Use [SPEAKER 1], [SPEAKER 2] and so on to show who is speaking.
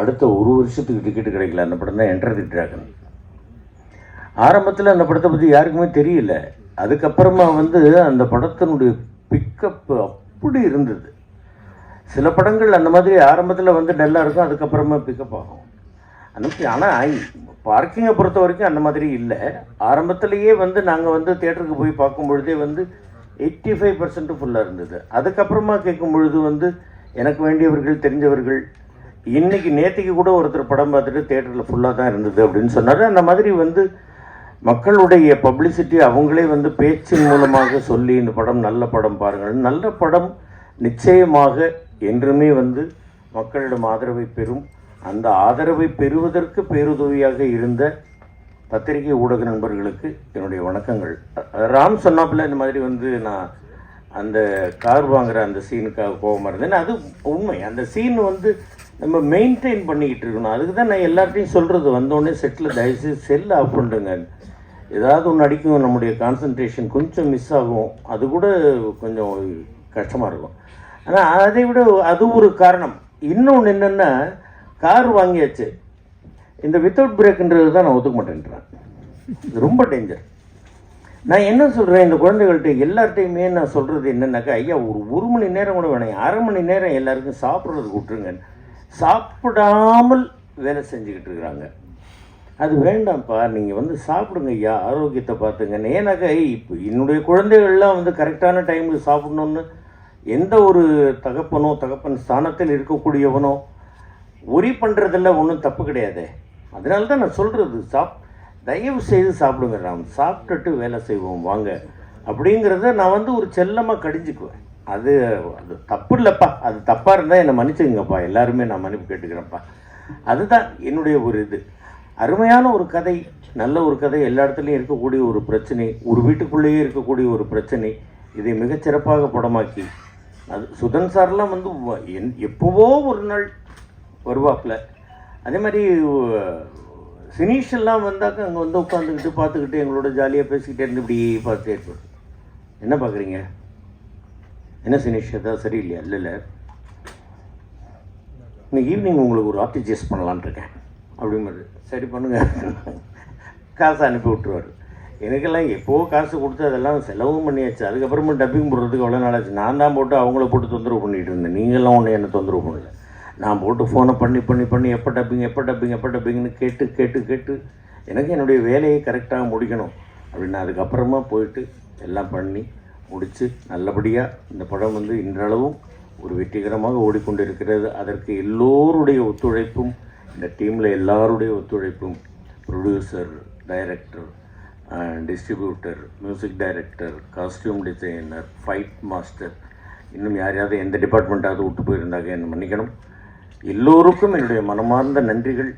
[SPEAKER 1] அடுத்த ஒரு வருஷத்துக்கு டிக்கெட் கிடைக்கல. அந்த படம் தான் என்டர் தி ட்ராகன் ஆரம்பத்தில் அந்த படத்தை பற்றி யாருக்குமே தெரியல. அதுக்கப்புறமா வந்து அந்த படத்தினுடைய பிக்கப் அப்படி இருந்தது. சில படங்கள் அந்த மாதிரி ஆரம்பத்தில் வந்து டல்லாக இருக்கும் அதுக்கப்புறமா பிக்கப் ஆகும். அந்த ஆனால் பார்க்கிங்கை பொறுத்த வரைக்கும் அந்த மாதிரி இல்லை. ஆரம்பத்திலேயே வந்து நாங்கள் வந்து தேட்டருக்கு போய் பார்க்கும் பொழுதே வந்து எயிட்டி ஃபைவ் பர்சன்ட் ஃபுல்லாக இருந்தது. அதுக்கப்புறமா கேட்கும் பொழுது வந்து எனக்கு வேண்டியவர்கள் தெரிஞ்சவர்கள் இன்னைக்கு நேற்றுக்கு கூட ஒருத்தர் படம் பார்த்துட்டு தேட்டரில் ஃபுல்லாக தான் இருந்தது அப்படின்னு சொன்னார். அந்த மாதிரி வந்து மக்களுடைய பப்ளிசிட்டி அவங்களே வந்து பேச்சின் மூலமாக சொல்லி இந்த படம் நல்ல படம் பாருங்கள். நல்ல படம் நிச்சயமாக என்றுமே வந்து மக்களிடம் ஆதரவை பெறும். அந்த ஆதரவை பெறுவதற்கு பேருதவியாக இருந்த பத்திரிகை ஊடக நண்பர்களுக்கு என்னுடைய வணக்கங்கள். ராம் சொன்னாப்புல இந்த மாதிரி வந்து நான் அந்த கார் வாங்குற அந்த சீனுக்காக கோபமாக இருந்தேன். அது உண்மை. அந்த சீன் வந்து நம்ம மெயின்டைன் பண்ணிக்கிட்டு இருக்கணும். அதுக்கு தான் நான் எல்லார்ட்டையும் சொல்கிறது வந்தோடனே செட்டில் தயவுசெய்து செல் ஆஃப் பண்ணுங்க ஏதாவது ஒன்று அடிக்கும். நம்முடைய கான்சன்ட்ரேஷன் கொஞ்சம் மிஸ் ஆகும். அது கூட கொஞ்சம் கஷ்டமாக இருக்கும். ஆனால் அதை விட அது ஒரு காரணம். இன்னொன்று என்னென்னா கார் வாங்கியாச்சு. இந்த வித்தவுட் பிரேக்குன்றது தான் நான் ஒத்துக்க மாட்டேன்றேன். இது ரொம்ப டேஞ்சர் நான் என்ன சொல்கிறேன் இந்த குழந்தைகள்கிட்ட எல்லார்ட்டையுமே நான் சொல்கிறது என்னென்னாக்கா ஐயா ஒரு ஒரு மணி நேரம் கூட வேணாம். அரை மணி நேரம் எல்லாருக்கும் சாப்பிட்றதுக்கு விட்டுருங்க சாப்பிடாமல் வேலை செஞ்சுக்கிட்டு இருக்கிறாங்க. அது வேண்டாம்ப்பா நீங்கள் வந்து சாப்பிடுங்க ஐயா ஆரோக்கியத்தை பார்த்துங்க. ஏன்னாக்கா இப்போ என்னுடைய குழந்தைகள்லாம் வந்து கரெக்டான டைமுக்கு சாப்பிடணுன்னு எந்த ஒரு தகப்பனோ தகப்பன் ஸ்தானத்தில் இருக்கக்கூடியவனோ ஒரி பண்ணுறதில் ஒன்றும் தப்பு கிடையாது. அதனால தான் நான் சொல்கிறது சாப் தயவு செய்து சாப்பிடுங்க ராம் சாப்பிட்டுட்டு வேலை செய்வோம் வாங்க. அப்படிங்கிறத நான் வந்து ஒரு செல்லமாக கடிஞ்சுக்குவேன். அது அது தப்பு இல்லைப்பா. அது தப்பாக இருந்தால் என்னை மன்னிச்சுங்கப்பா எல்லாருமே நான் மன்னிப்பு கேட்டுக்கிறேன்ப்பா. அதுதான் என்னுடைய ஒரு இது. அருமையான ஒரு கதை நல்ல ஒரு கதை. எல்லா இடத்துலையும் இருக்கக்கூடிய ஒரு பிரச்சனை ஒரு வீட்டுக்குள்ளேயே இருக்கக்கூடிய ஒரு பிரச்சனை இதை மிகச்சிறப்பாக படமாக்கி. அது சுதன் சார்லாம் வந்து என் எப்போவோ ஒரு நாள் வருவாப்புல. அதே மாதிரி சினீஷ் எல்லாம் வந்தாக்க அங்கே வந்து உட்காந்துக்கிட்டு பார்த்துக்கிட்டு எங்களோட ஜாலியாக பேசிக்கிட்டே இருந்து இப்படி பார்த்துட்டே இருப்பார் என்ன பார்க்குறீங்க என்ன சினீஷ் ஏதாவது சரியில்லையா? இல்லை இல்லை. இன்னைக்கு ஈவினிங் உங்களுக்கு ஒரு ஆர்டிஜிஎஸ் பண்ணலான்னு இருக்கேன். அப்படிங்கிறது சரி பண்ணுங்க. காசை அனுப்பி விட்டுருவார். எனக்கெல்லாம் எப்போது காசு கொடுத்து அதெல்லாம் செலவும் பண்ணியாச்சு. அதுக்கப்புறமா டப்பிங் போடுறதுக்கு எவ்வளோ நாள் ஆச்சு. நான் தான் போட்டு அவங்கள போட்டு தொந்தரவு பண்ணிகிட்டு இருந்தேன். நீங்களாம் ஒன்று என்ன தொந்தரவு பண்ணல. நான் போட்டு ஃபோனை பண்ணி பண்ணி பண்ணி எப்போ டப்பிங் எப்போ டப்பிங் எப்போ டப்பிங்னு கேட்டு கேட்டு கேட்டு எனக்கு என்னுடைய வேலையை கரெக்டாக முடிக்கணும். அப்படின்னு அதுக்கப்புறமா போயிட்டு எல்லாம் பண்ணி முடித்து நல்லபடியாக இந்த படம் வந்து இன்றளவும் ஒரு வெற்றிகரமாக ஓடிக்கொண்டிருக்கிறது. அதற்கு எல்லோருடைய ஒத்துழைப்பும் இந்த டீமில் எல்லாருடைய ஒத்துழைப்பும் producer director distributor music director costume designer fight master இன்னும் யாரையாவது எந்த டிபார்ட்மெண்ட்டாவது விட்டு போயிருந்தாங்க என்ன மன்னிக்கணும். எல்லோருக்கும் என்னுடைய மனமார்ந்த நன்றிகள்.